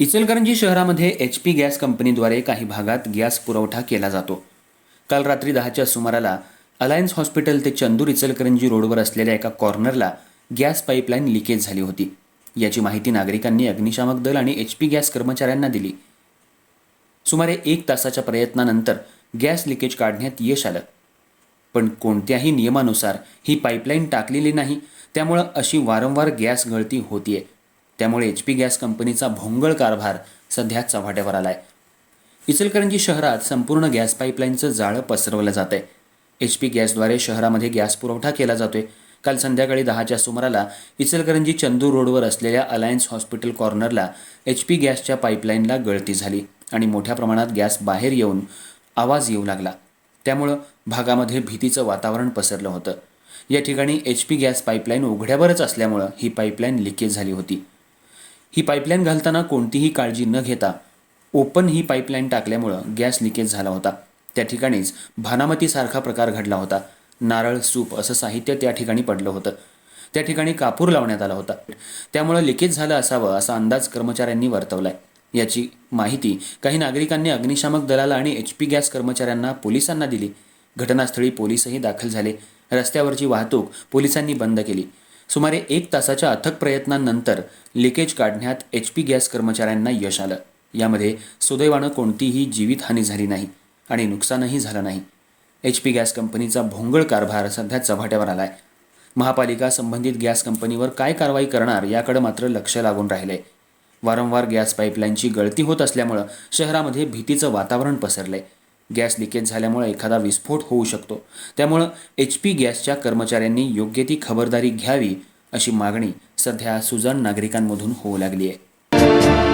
इचलकरंजी शहरामध्ये H P gas कंपनीद्वारे काही भागात गॅस पुरवठा केला जातो. काल रात्री दहाच्या सुमाराला अलायन्स हॉस्पिटल ते चंदूर इचलकरंजी रोडवर असलेल्या एका कॉर्नरला गॅस पाईपलाईन लिकेज झाली होती. याची माहिती नागरिकांनी अग्निशामक दल आणि एच पी गॅस कर्मचाऱ्यांना दिली. सुमारे एक तासाच्या प्रयत्नानंतर गॅस लिकेज काढण्यात यश आलं. पण कोणत्याही नियमानुसार ही पाईपलाईन टाकलेली नाही त्यामुळं अशी वारंवार गॅस गळती होतीये. त्यामुळे एच पी गॅस कंपनीचा भोंगळ कारभार सध्या चव्हाट्यावर आला आहे इचलकरंजी शहरात संपूर्ण गॅस पाईपलाईनचं जाळं पसरवलं जात आहे एच पी गॅसद्वारे शहरामध्ये गॅस पुरवठा केला जातोय. काल संध्याकाळी दहाच्या सुमाराला इचलकरंजी चंदूर रोडवर असलेल्या अलायन्स हॉस्पिटल कॉर्नरला एच पी गॅसच्या पाईपलाईनला गळती झाली आणि मोठ्या प्रमाणात गॅस बाहेर येऊन आवाज येऊ लागला. त्यामुळं भागामध्ये भीतीचं वातावरण पसरलं होतं. या ठिकाणी एच पी गॅस पाईपलाईन उघड्यावरच असल्यामुळं ही पाईपलाईन लिकेज झाली होती. ही पाईपलाईन घालताना कोणतीही काळजी न घेता ओपन ही पाईपलाईन टाकल्यामुळं गॅस लिकेज झाला होता. त्या ठिकाणीच भानामतीसारखा प्रकार घडला होता. नारळ सूप असं साहित्य त्या ठिकाणी पडलं होतं. त्या ठिकाणी कापूर लावण्यात आला होता. त्यामुळं लिकेज झालं असावं असा अंदाज कर्मचाऱ्यांनी वर्तवलाय. याची माहिती काही नागरिकांनी अग्निशामक दलाला आणि एच पी गॅस कर्मचाऱ्यांना पोलिसांना दिली. घटनास्थळी पोलीसही दाखल झाले. रस्त्यावरची वाहतूक पोलिसांनी बंद केली. सुमारे एक तासाच्या अथक प्रयत्नांनंतर लिकेज काढण्यात एच पी गॅस कर्मचाऱ्यांना यश आलं. यामध्ये सुदैवानं कोणतीही जीवितहानी झाली नाही आणि नुकसानही झालं नाही. एच पी गॅस कंपनीचा भोंगळ कारभार सध्या चव्हाट्यावर आलाय. महापालिका संबंधित गॅस कंपनीवर काय कारवाई करणार याकडे मात्र लक्ष लागून राहिले वारंवार गॅस पाईपलाईनची गळती होत असल्यामुळं शहरामध्ये भीतीचं वातावरण पसरलंय. गॅस लिकेज झाल्यामुळे एखादा विस्फोट होऊ शकतो. त्यामुळं एच पी गॅसच्या कर्मचाऱ्यांनी योग्य ती खबरदारी घ्यावी अशी मागणी सध्या सुजाण नागरिकांमधून होऊ लागली आहे.